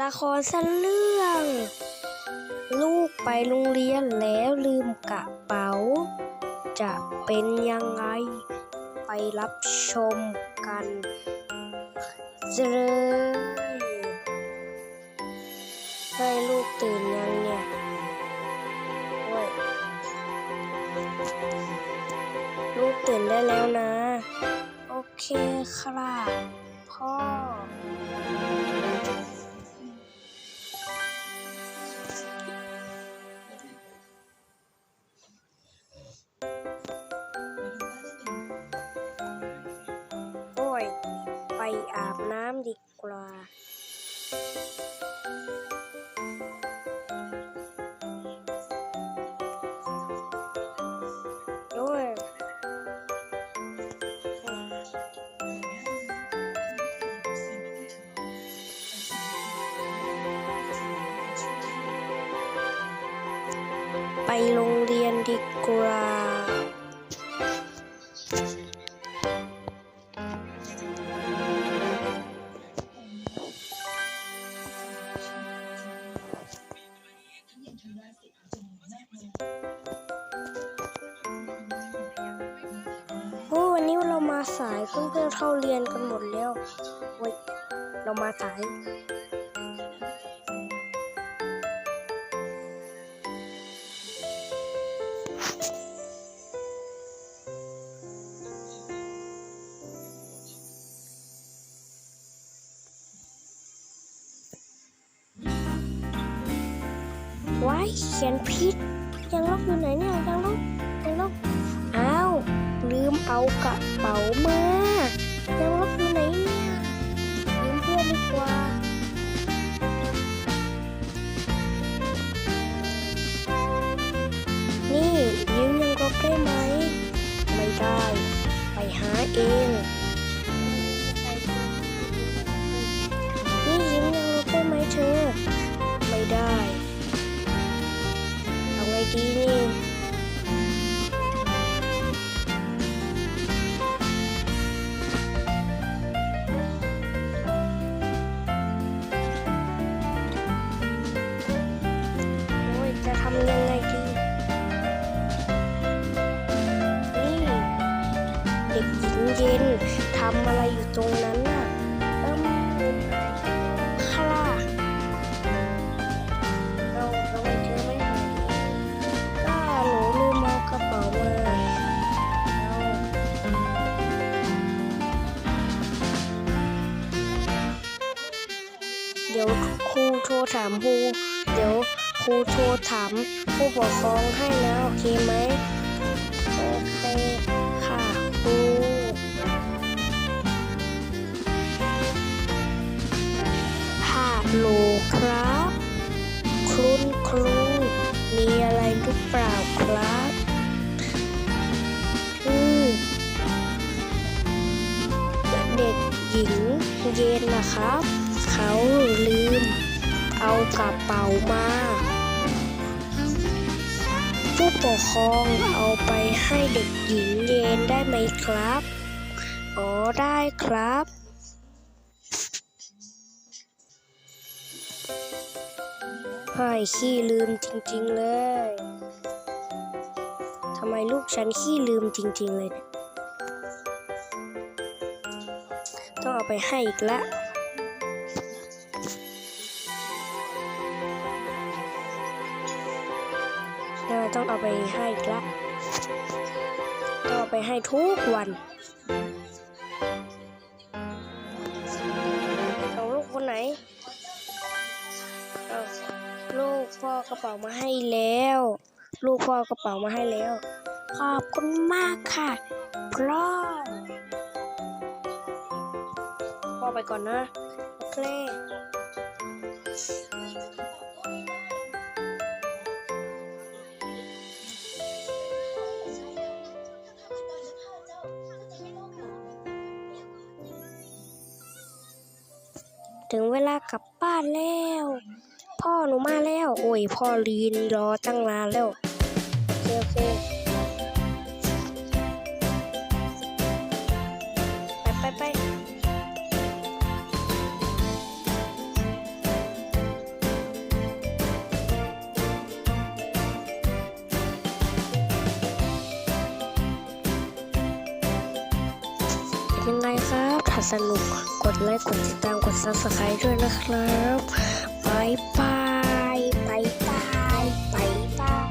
ละครสั้นเรื่อง ลูกไปโรงเรียนแล้วลืมกระเป๋า จะเป็นยังไงไปรับชมกันเลยเฮ้ลูกตื่นยังเนี่ยโอ้ยลูกตื่นได้แล้วนะ โอเคครับพ่อ ดีกว่าโอ้ยไปโรงเรียนดีกว่า สายเพื่อนๆเข้าเรียนกันหมดแล้วเว้ยเรามาสายไว้เขียนผิดยังลบอยู่ไหนเนี่ยยังลบ เอากระเป๋ามายังลบอยู่ไหนเนี่ยลืมเพื่อนดีกว่านี่ยืมยังลบได้ไหม ไม่ได้ ไปหาเอง นี่ยิ้มยังลบได้ไหมเธอ ไม่ได้ เอาไงดีนี่โเด็กหญิงเย็นทำอะไรอยู่ตรงนั้นน่ะเอิ่มค่ะเราเราไปเจอไม่หายก็หนูลืมเอากระเป๋ามาเอาเดี๋ยวครูโทรถามครูเดี๋ยวครูโทรถามผู้ปกครองให้นะ โอเคไหมโอเคค่ะครู เปล่าครับอืมเด็กหญิงเย็นนะครับ เขาลืมเอากระเป๋ามา ผู้ปกครองเอาไปให้เด็กหญิงเย็นได้ไหมครับ อ๋อได้ครับไห้ขี้ลืมจริง ๆ เลยำไมลูกฉันขี้ลืมจริง ๆ เลย ต้องเอาไปให้อีกละต้องเอาไปให้อีกละต้องเอาไปให้ทุกวันเอาลูกคนไหนเอาลูกพ่อกระเป๋ามาให้แล้ว ลูกพ่อกระเป๋ามาให้แล้ว ขอบคุณมากค่ะพ่อพ่อไปก่อนนะ โอเคถึงเวลากลับบ้านแล้ว พ่อหนูมาแล้ว โอ้ย พ่อลีนรอตั้งนานแล้ว คโอเคไปไปไปยังไงครับถ้าสนุกกดไลค์ กดติดตาม กดซับสไคร b e ด้วยนะครับบายบายบายบาย